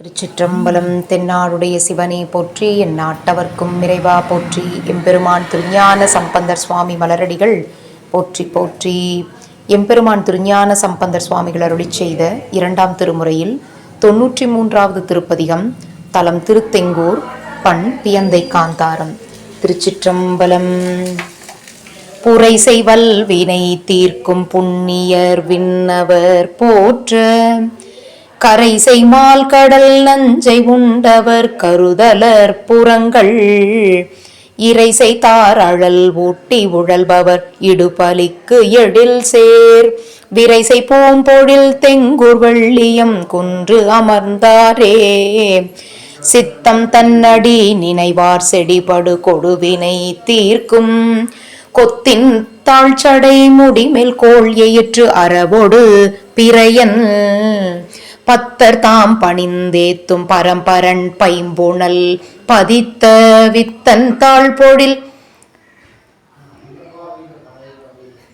திருச்சிற்றம்பலம் தென்னாடுடைய சிவனை போற்றி என் நாட்டவர்க்கும் நிறைவா போற்றி எம்பெருமான் திருஞான சம்பந்தர் சுவாமி மலரடிகள் போற்றி போற்றி. எம்பெருமான் திருஞான சம்பந்தர் சுவாமிகள் அருளி செய்த இரண்டாம் திருமுறையில் தொன்னூற்றி மூன்றாவது திருப்பதிகம் தலம் திருத்தெங்கூர் பண் பியந்தை காந்தாரம். திருச்சிற்றம்பலம். புரை செய்வல் வினை தீர்க்கும் புண்ணியர் விண்ணவர் போற்ற கரை செய்மால் கடல் நஞ்சை உண்டவர் கருதலர் புறங்கள். இறை செய்தார் அழல் ஊட்டி உழல்பவர் இடுபலிக்கு எழில் சேர். விரைசை பூம்பொழில் தெங்குர் வெள்ளியம் குன்று அமர்ந்தாரே. சித்தம் தன்னடி நினைவார் செடிபடு கொடுவினை தீர்க்கும். கொத்தின் தாழ்ச்சடை முடிமேல் கோழியையிற்று எயிற்று அறவொடு பிறையன். பத்தர் தாம் பணிந்தேத்தும் பரம்பரன் பைம்புணல் பதித்த வித்தன் தாழ்பொழில்.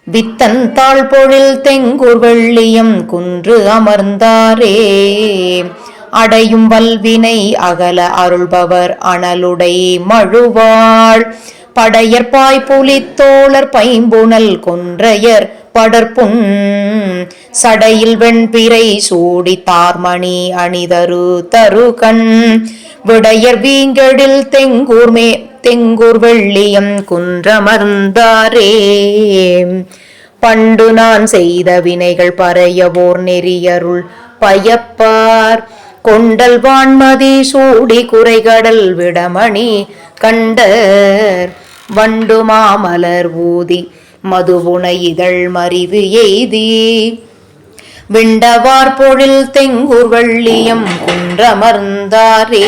வித்தன் தாழ்பொழில் தெங்கூர் வெள்ளியம் குன்று அமர்ந்தாரே. அடையும் வல்வினை அகல அருள்பவர் அனலுடை மழுவாள். படையற்பாய் புலித்தோழர் பைம்புணல் கொன்றையர் படற்புண் சடையில் வெண்பிறை சூடி தார்மணி அணிதரு தருகண். விடையர் வீங்கடில் தெங்கூர்மே தெங்கூர் வெள்ளியம் குன்றமர்ந்தாரே. பண்டு நான் செய்த வினைகள் பறையவோர் நெறியருள் பயப்பார். கொண்டல் வான்மதி சூடி குறைகடல் விடமணி கண்டர். வண்டு மாமலர் ஊதி மதுவுனை இதழ் மறிவு எய்தி. விண்டவார் பொழில் தெங்கூர் வள்ளியம் குன்றமர்ந்தாரே.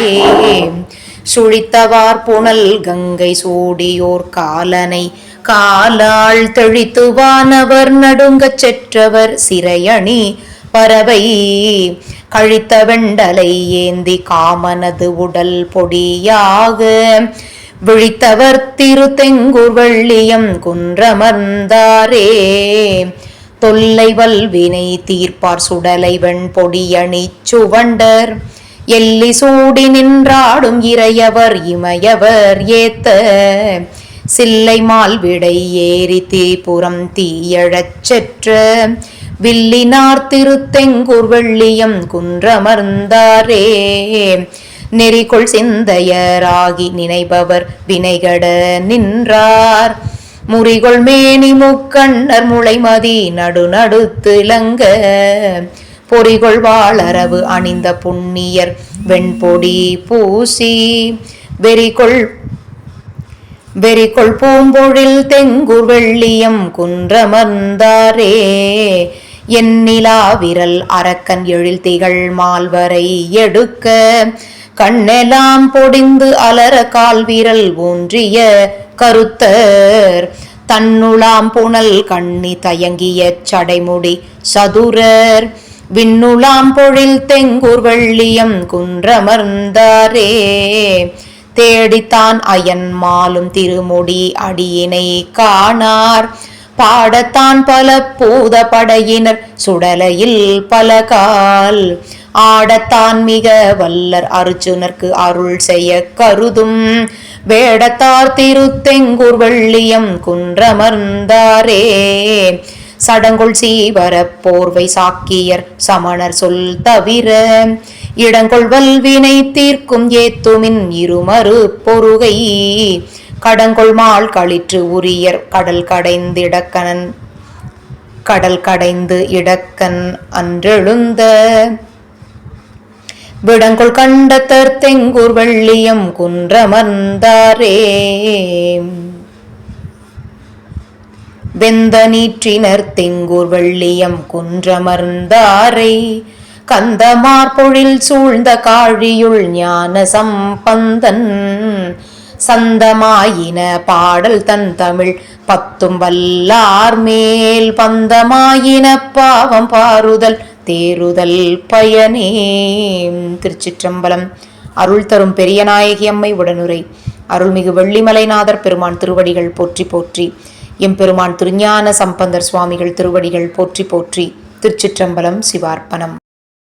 சுழித்தவார் புனல் கங்கை சூடியோர் காலனை காலாள் தெழித்து வானவர் நடுங்கச் செற்றவர் சிறையணி பறவை. கழித்த வெண்டலை ஏந்தி காமனது உடல் பொடியாக. விழித்தவர் திரு தெங்கூர் குன்றமர்ந்தாரே. தொல்லை வல்வினை தீர்ப்பார் சுடலை வெண்பொடியணி சுவண்டர் எல்லி சூடி நின்றாடும் இறையவர் இமையவர் ஏத்த. சில்லை மால் விடை ஏறி தீபுரம் தீயழச் செற்ற. வில்லினார் திருத்தெங்கூர் வெள்ளியம் குன்றமர்ந்தாரே. நெறிகொள் சிந்தையராகி நினைபவர் வினைகட நின்றார். முறிகொள் மேனி முக்கண்ணர் முளைமதி நடு இளங்க. பொறிகொள் வாளரவு அணிந்த புண்ணியர் வெண்பொடி பூசி. வெறிகொள் வெறிகொள் பூம்பொழில் தெங்குர் வெள்ளியம் குன்றமர்ந்தாரே. எண்ணிலா விரல் அரக்கன் எழில் திகழ் மால்வரை எடுக்க. கண்ணெலாம் பொடிந்து அலர கால் வீரல் ஊன்றிய கருத்தர். தன்னுளாம் புனல் கண்ணி தயங்கிய சடைமுடி சதுரர். விண்ணுளாம் பொழில் தெங்கூர் வெள்ளியம் குன்றமர்ந்தாரே. தேடித்தான் அயன் மாலும் திருமுடி அடியினை காணார். பாடத்தான் பல பூத படையினர் சுடலையில் பல கால் ஆடத்தான் மிக வல்லர் அர்ஜுனர்க்கு அருள் செய்ய கருதும். வேடத்தார் திருத்தெங்கூர் வெள்ளியம் குன்றமர்ந்தாரே. சடங்குள் சீவர போர்வை சாக்கியர் சமணர் சொல் தவிர இடங்கொள் வல்வினை தீர்க்கும் ஏத்துமின் இருமறு பொருகை கடங்கொள் மால் களிற்று உரியர் கடல் கடைந்திடக்கனன் கடல் கடைந்து இடக்கன் அன்றெழுந்த. விடங்கொள் கண்டத்தர் தெங்கூர் வெள்ளியம் குன்றமர்ந்தாரே. வெந்த நீற்றினர் தெங்கூர் வெள்ளியம் குன்றமர்ந்தாரை. கந்தமார் பொழில் சூழ்ந்த காழியுள் ஞான சம்பந்தன் சந்தமாயின பாடல் தன் தமிழ். பத்தும் வல்லார் மேல் பந்தமாயின பாவம் பாருதல் தேறுதல் பயனே. திருச்சிற்றம்பலம். அருள் தரும் பெரியநாயகி அம்மை உடனுரை. அருள்மிகு வெள்ளிமலைநாதர் பெருமான் திருவடிகள் போற்றி போற்றி. எம்பெருமான் திருஞான சம்பந்தர் சுவாமிகள் திருவடிகள் போற்றி போற்றி. திருச்சிற்றம்பலம் சிவார்ப்பணம்.